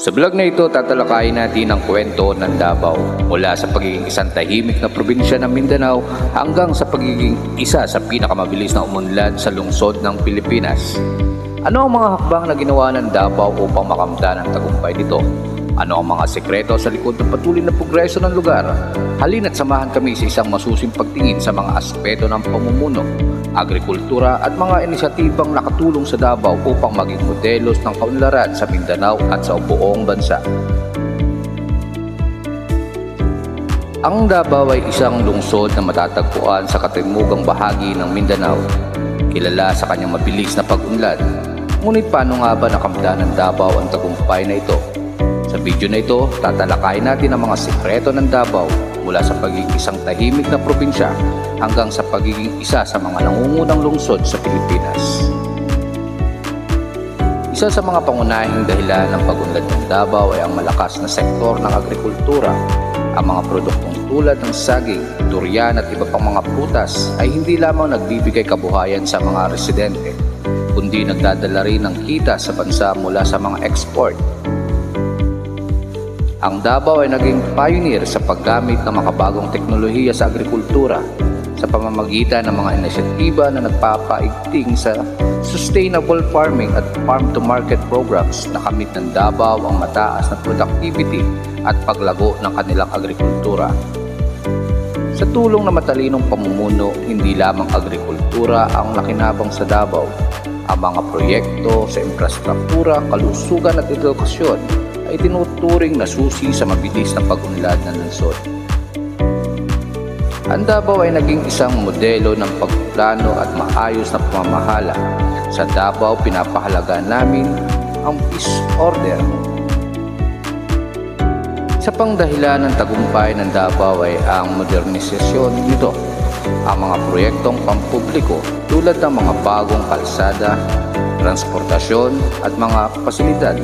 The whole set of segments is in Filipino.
Sa vlog na ito, tatalakayin natin ang kwento ng Davao mula sa pagiging isang tahimik na probinsya ng Mindanao hanggang sa pagiging isa sa pinakamabilis na umunlad sa lungsod ng Pilipinas. Ano ang mga hakbang na ginawa ng Davao upang makamtan ang tagumpay nito? Ano ang mga sekreto sa likod ng patuloy na progreso ng lugar? Halina't samahan kami sa isang masusing pagtingin sa mga aspeto ng pamumuno, agrikultura at mga inisyatibang nakatulong sa Davao upang maging modelos ng kaunlaran sa Mindanao at sa buong bansa. Ang Davao ay isang lungsod na matatagpuan sa katimugang bahagi ng Mindanao. Kilala sa kanyang mabilis na pag-unlad. Ngunit paano nga ba nakamda ng Davao ang tagumpay na ito? Sa video na ito, tatalakayin natin ang mga sikreto ng Davao mula sa pagiging isang tahimik na probinsya hanggang sa pagiging isa sa mga nangungunang lungsod sa Pilipinas. Isa sa mga pangunahing dahilan ng pagunlad ng Davao ay ang malakas na sektor ng agrikultura. Ang mga produktong tulad ng saging, durian at iba pang mga prutas ay hindi lamang nagbibigay kabuhayan sa mga residente, kundi nagdadala rin ng kita sa bansa mula sa mga export. Ang Davao ay naging pioneer sa paggamit ng makabagong teknolohiya sa agrikultura sa pamamagitan ng mga inisyatiba na nagpapaigting sa sustainable farming at farm-to-market programs na kamit ng Davao ang mataas na productivity at paglago ng kanilang agrikultura. Sa tulong ng matalinong pamumuno, hindi lamang agrikultura ang nakinabang sa Davao. Ang mga proyekto sa infrastruktura, kalusugan at edukasyon ay tinuturing na susi sa mabilis na pag-unlad ng lungsod. Ang Davao ay naging isang modelo ng pagplano at maayos na pamamahala. Sa Davao, pinapahalaga namin ang peace order. Sa pangdahilan ng tagumpay ng Davao ay ang modernisasyon nito. Ang mga proyektong pampubliko tulad ng mga bagong kalsada, transportasyon at mga pasilidad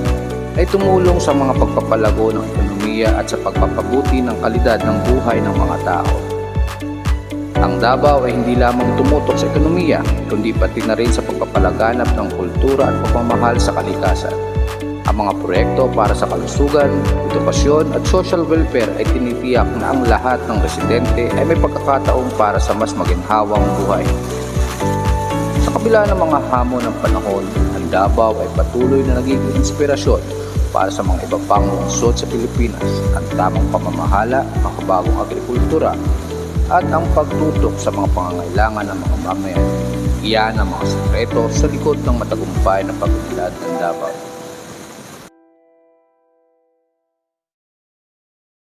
ay tumulong sa mga pagpapalago ng ekonomiya at sa pagpapabuti ng kalidad ng buhay ng mga tao. Ang Davao ay hindi lamang tumutok sa ekonomiya, kundi pati na rin sa pagpapalaganap ng kultura at pagmamahal sa kalikasan. Ang mga proyekto para sa kalusugan, edukasyon at social welfare ay tinitiyak na ang lahat ng residente ay may pagkakataon para sa mas maginhawang buhay. Sa kabila ng mga hamon ng panahon, ang Davao ay patuloy na nagiging inspirasyon para sa mga iba pang lungsod sa Pilipinas, ang tamang pamamahala, makabagong agrikultura, at ang pagtutok sa mga pangangailangan ng mga mamayan. Iyan ang mga sekreto sa likod ng matagumpay na pag ng Davao.